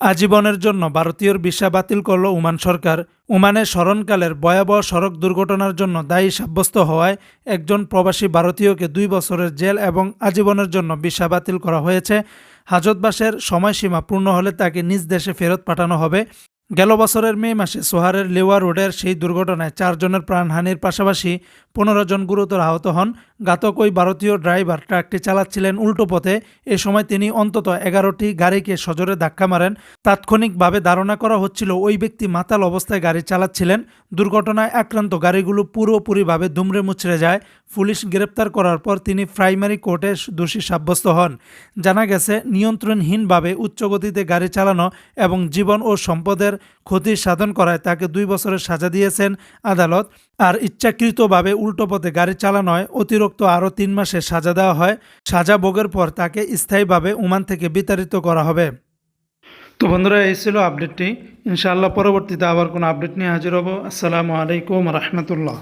আজীবনের জন্য ভারতীয়র ভিসা বাতিল করল ওমান সরকার। ওমানে স্মরণকালের ভয়াবহ সড়ক দুর্ঘটনার জন্য দায়ী সাব্যস্ত হওয়ায় একজন প্রবাসী ভারতীয়কে দুই বছরের জেল এবং আজীবনের জন্য ভিসা বাতিল করা হয়েছে। হাজতবাসের সময়সীমা পূর্ণ হলে তাকে নিজ দেশে ফেরত পাঠানো হবে। গেল বছরের মে মাসে সোহারের লেওয়া রোডের সেই দুর্ঘটনায় চারজনের প্রাণহানির পাশাপাশি পনেরো জন গুরুতর আহত হন। ঘাতক ওই ভারতীয় ড্রাইভার ট্রাকটি চালাচ্ছিলেন উল্টো পথে। এ সময় তিনি অন্তত এগারোটি গাড়িকে সজোরে ধাক্কা মারেন। তাৎক্ষণিকভাবে ধারণা করা হচ্ছিল ওই ব্যক্তি মাতাল অবস্থায় গাড়ি চালাচ্ছিলেন। দুর্ঘটনায় আক্রান্ত গাড়িগুলো পুরোপুরিভাবে দুমড়ে মুচড়ে যায়। পুলিশ গ্রেপ্তার করার পর তিনি প্রাইমারি কোর্টে দোষী সাব্যস্ত হন। জানা গেছে, নিয়ন্ত্রণহীনভাবে উচ্চগতিতে গাড়ি চালানো এবং জীবন ও সম্পদের ক্ষতি সাধন করায় তাকে দুই বছরের সাজা দিয়েছেন আদালত। আর ইচ্ছাকৃতভাবে উল্টো পথে গাড়ি চালানোয় অতিরিক্ত আরও তিন মাসে সাজা দেওয়া হয়। সাজা ভোগের পর তাকে স্থায়ীভাবে ওমান থেকে বিতাড়িত করা হবে। তো বন্ধুরা, এই ছিল আপডেটটি। ইনশাআল্লাহ পরবর্তীতে আবার কোনো আপডেট নিয়ে হাজির হব। আসসালামু আলাইকুম রহমতুল্লাহ।